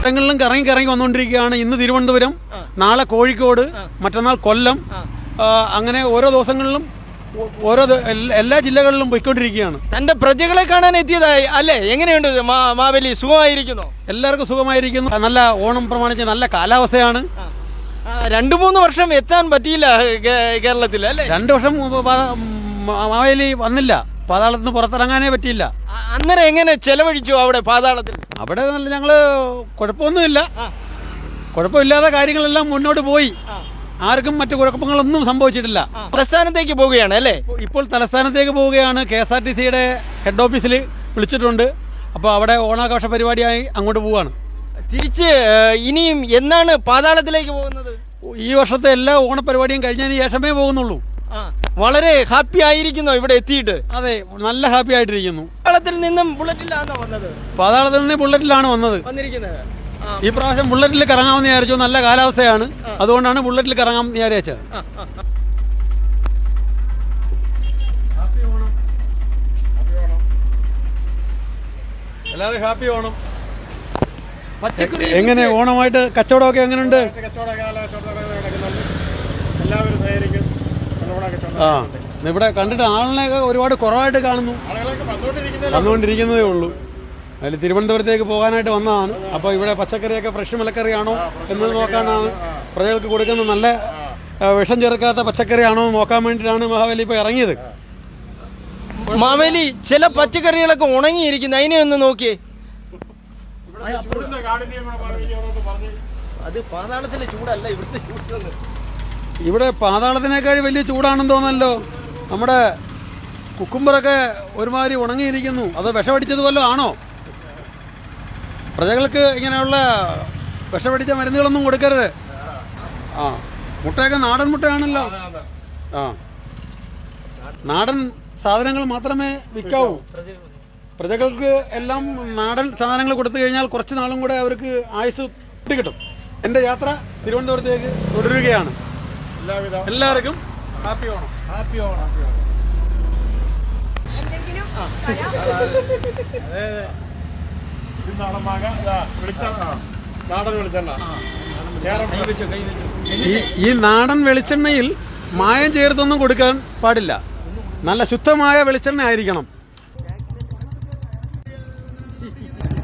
സ്ഥലങ്ങളിലും കറങ്ങി കറങ്ങി വന്നുകൊണ്ടിരിക്കുകയാണ്. ഇന്ന് തിരുവനന്തപുരം നാളെ കോഴിക്കോട് മറ്റന്നാൾ കൊല്ലം. അങ്ങനെ ഓരോ ദിവസങ്ങളിലും ഓരോ എല്ലാ- ജില്ലകളിലും പോയിക്കൊണ്ടിരിക്കുകയാണ്. തന്റെ പ്രജകളെ കാണാൻ എത്തിയതായി അല്ലേ? എങ്ങനെയുണ്ട് മാവേലി സുഖമായിരിക്കുന്നു? എല്ലാവർക്കും സുഖമായിരിക്കുന്നു. നല്ല ഓണം പ്രമാണിച്ച് നല്ല കാലാവസ്ഥയാണ്. രണ്ടു മൂന്ന് വർഷം എത്താൻ പറ്റിയില്ല കേരളത്തിൽ അല്ലേ? രണ്ടു വർഷം മാവേലി വന്നില്ല. പാതാളത്തിൽ നിന്ന് പുറത്തിറങ്ങാനേ പറ്റിയില്ല. അന്നേരം എങ്ങനെ ചെലവഴിച്ചു അവിടെ പാതാളത്തിൽ? അവിടെ നല്ല ഞങ്ങൾ കുഴപ്പമൊന്നുമില്ല. കുഴപ്പമില്ലാത്ത കാര്യങ്ങളെല്ലാം മുന്നോട്ട് പോയി. ആർക്കും മറ്റു കുഴപ്പങ്ങളൊന്നും സംഭവിച്ചിട്ടില്ല. പ്രസ്ഥാനത്തേക്ക് പോവുകയാണ് അല്ലേ? ഇപ്പോൾ തലസ്ഥാനത്തേക്ക് പോവുകയാണ്. കെ എസ് ആർ ടി സിയുടെ ഹെഡ് ഓഫീസിൽ വിളിച്ചിട്ടുണ്ട്. അപ്പോൾ അവിടെ ഓണാഘോഷ പരിപാടിയായി അങ്ങോട്ട് പോവുകയാണ്. തിരിച്ച് ഇനിയും എന്നാണ് പാതാളത്തിലേക്ക് പോകുന്നത്? ഈ വർഷത്തെ എല്ലാ ഓണപരിപാടിയും കഴിഞ്ഞതിന് ശേഷമേ പോകുന്നുള്ളൂ. വളരെ ഹാപ്പി ആയിരിക്കുന്നു ഇവിടെ എത്തിയിട്ട്. അതെ നല്ല ഹാപ്പി ആയിട്ടിരിക്കുന്നു. പാതാളത്തിൽ നിന്നും ബുള്ളറ്റിലാണോ വന്നത് പാതാളത്തിൽ നിന്ന് ബുള്ളറ്റിലാണ് വന്നത്. വന്നിരിക്കുന്നത്. ഈ പ്രാവശ്യം ബുള്ളറ്റിൽ കറങ്ങാമെന്ന് വിചാരിച്ചു. നല്ല കാലാവസ്ഥയാണ്. അതുകൊണ്ടാണ് ബുള്ളറ്റിൽ കറങ്ങാമെന്ന് വിചാരിച്ചത്. എല്ലാവരും ഹാപ്പി ഓണം. പച്ചക്കറി എങ്ങനെ ഓണമായിട്ട് കച്ചവടമൊക്കെ എങ്ങനെയുണ്ട്? എല്ലാവരും സഹകരിക്കും. ആ ഇവിടെ കണ്ടിട്ട് ആളിനെയൊക്കെ ഒരുപാട് കുറവായിട്ട് കാണുന്നു. വന്നുകൊണ്ടിരിക്കുന്നതേ ഉള്ളൂ. അതിൽ തിരുവനന്തപുരത്തേക്ക് പോകാനായിട്ട് വന്നതാണ്. അപ്പോൾ ഇവിടെ പച്ചക്കറിയൊക്കെ ഫ്രഷ് മലക്കറിയാണോ എന്ന് നോക്കാനാണ് പ്രജകൾക്ക് കൊടുക്കുന്ന നല്ല വിഷം ചേർക്കാത്ത പച്ചക്കറിയാണോ എന്ന് നോക്കാൻ വേണ്ടിയിട്ടാണ് മഹാബലി ഇപ്പോൾ ഇറങ്ങിയത്. മാവേലി ചില പച്ചക്കറികളൊക്കെ ഉണങ്ങിയിരിക്കുന്നു. അതിനെ ഒന്ന് നോക്കിയേ. അത് പാതാളത്തിലെ ചൂടല്ല ഇവിടുത്തെ ചൂട് ഇവിടെ പാതാളത്തിനേക്കാൾ വലിയ ചൂടാണെന്ന് തോന്നല്ലോ നമ്മുടെ കുക്കുംബറൊക്കെ ഒരുമാതിരി ഉണങ്ങിയിരിക്കുന്നു. അത് വിഷമടിച്ചത് വല്ലതും ആണോ? പ്രജകൾക്ക് ഇങ്ങനെയുള്ള വിഷമടിച്ച മരുന്നുകളൊന്നും കൊടുക്കരുത്. ആ മുട്ടയൊക്കെ നാടൻ മുട്ടയാണല്ലോ. ആ നാടൻ സാധനങ്ങൾ മാത്രമേ വിൽക്കാവൂ. പ്രജകൾക്ക് എല്ലാം നാടൻ സാധനങ്ങൾ കൊടുത്തു കഴിഞ്ഞാൽ കുറച്ച് നാളും കൂടെ അവർക്ക് ആയുസ് കിട്ടും. എന്റെ യാത്ര തിരുവനന്തപുരത്തേക്ക് തുടരുകയാണ്. എല്ലാവർക്കും ഹാപ്പി ഓണം. ഹാപ്പി ഓണം. നാടൻ മാങ്ങ. വെളിച്ചെണ്ണ. നാടൻ വെളിച്ചെണ്ണ. ഈ നാടൻ വെളിച്ചെണ്ണയിൽ മായം ചേർത്തൊന്നും കൊടുക്കാൻ പാടില്ല. നല്ല ശുദ്ധമായ വെളിച്ചെണ്ണ ആയിരിക്കണം.